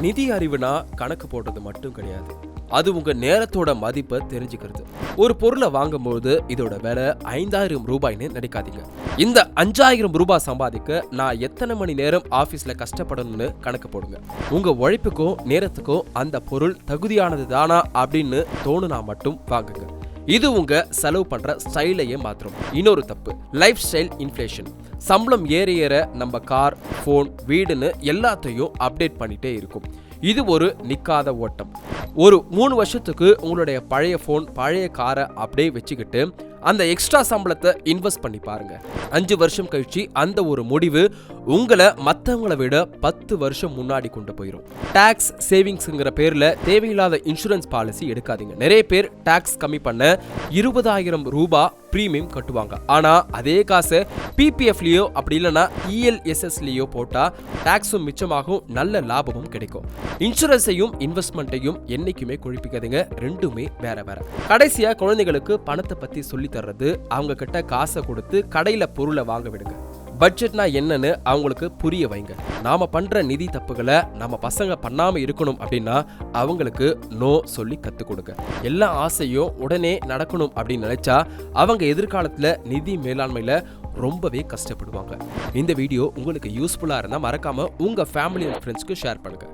நிதி அறிவுனா கணக்கு போடுறது மட்டும் கிடையாது. அது உங்க நேரத்தோட மதிப்பை தெரிஞ்சுக்கிறது. ஒரு பொருளை வாங்கும்போது இதோட விலை ஐந்தாயிரம் ரூபாய்னு நினைக்காதீங்க. இந்த அஞ்சாயிரம் ரூபாய் சம்பாதிக்க நான் எத்தனை மணி நேரம் ஆபீஸ்ல கஷ்டப்படணும்னு கணக்கு போடுங்க. உங்க உழைப்புக்கும் நேரத்துக்கும் அந்த பொருள் தகுதியானது தானா அப்படின்னு தோணுனா மட்டும் வாங்குங்க. இது உங்க செலவு பண்ற ஸ்டைலையே மாத்திரம் இன்னொரு தப்பு லைஃப் ஸ்டைல் இன்ஃப்ளேஷன் சம்பளம் ஏற ஏற நம்ம கார் ஃபோன் வீடுன்னு எல்லாத்தையும் அப்டேட் பண்ணிட்டே இருக்கும். இது ஒரு நிக்காத ஓட்டம். ஒரு மூணு வருஷத்துக்கு உங்களுடைய பழைய ஃபோன் பழைய காரை அப்படியே வச்சுக்கிட்டு அந்த எக்ஸ்ட்ரா சம்பளத்தை இன்வெஸ்ட் பண்ணி பாருங்க. அஞ்சு வருஷம் கழிச்சு அந்த ஒரு முடிவு உங்களை மற்றவங்களை விட பத்து வருஷம் முன்னாடி கொண்டு போயிடும் டாக்ஸ் சேவிங்ஸ்ங்கிற பேர்ல தேவையில்லாத இன்சூரன்ஸ் பாலிசி எடுக்காதீங்க. நிறைய பேர் டாக்ஸ் கம்மி பண்ண இருபதாயிரம் ரூபாய் ப்ரீமியம் கட்டுவாங்க. ஆனால் அதே காசை பிபிஎஃப்லேயோ அப்படி இல்லைன்னா இஎல்எஸ்எஸ்லேயோ போட்டால் டேக்ஸும் மிச்சமாகும் நல்ல லாபமும் கிடைக்கும். இன்சூரன்ஸையும் இன்வெஸ்ட்மெண்ட்டையும் என்றைக்குமே குழப்பிக்காதீங்க. ரெண்டுமே வேற வேற. கடைசியாக குழந்தைகளுக்கு பணத்தை பற்றி சொல்லித்தர்றது அவங்க கிட்ட காசை கொடுத்து கடையில் பொருளை வாங்க விடுங்க. பட்ஜெட்னா என்னன்னு அவங்களுக்கு புரிய வைங்க. நாம பண்ற நிதி தப்புகளை நம்ம பசங்க பண்ணாம இருக்கணும் அப்படின்னா அவங்களுக்கு நோ சொல்லி கத்து கொடுங்க. எல்லா ஆசையும் உடனே நடக்கணும் அப்படின்னு நினைச்சா அவங்க எதிர்காலத்துல நிதி மேலாண்மையில ரொம்பவே கஷ்டப்படுவாங்க. இந்த வீடியோ உங்களுக்கு யூஸ்ஃபுல்லா இருந்தா மறக்காம உங்க ஃபேமிலி அண்ட் ஃப்ரெண்ட்ஸ்க்கு ஷேர் பண்ணுங்க.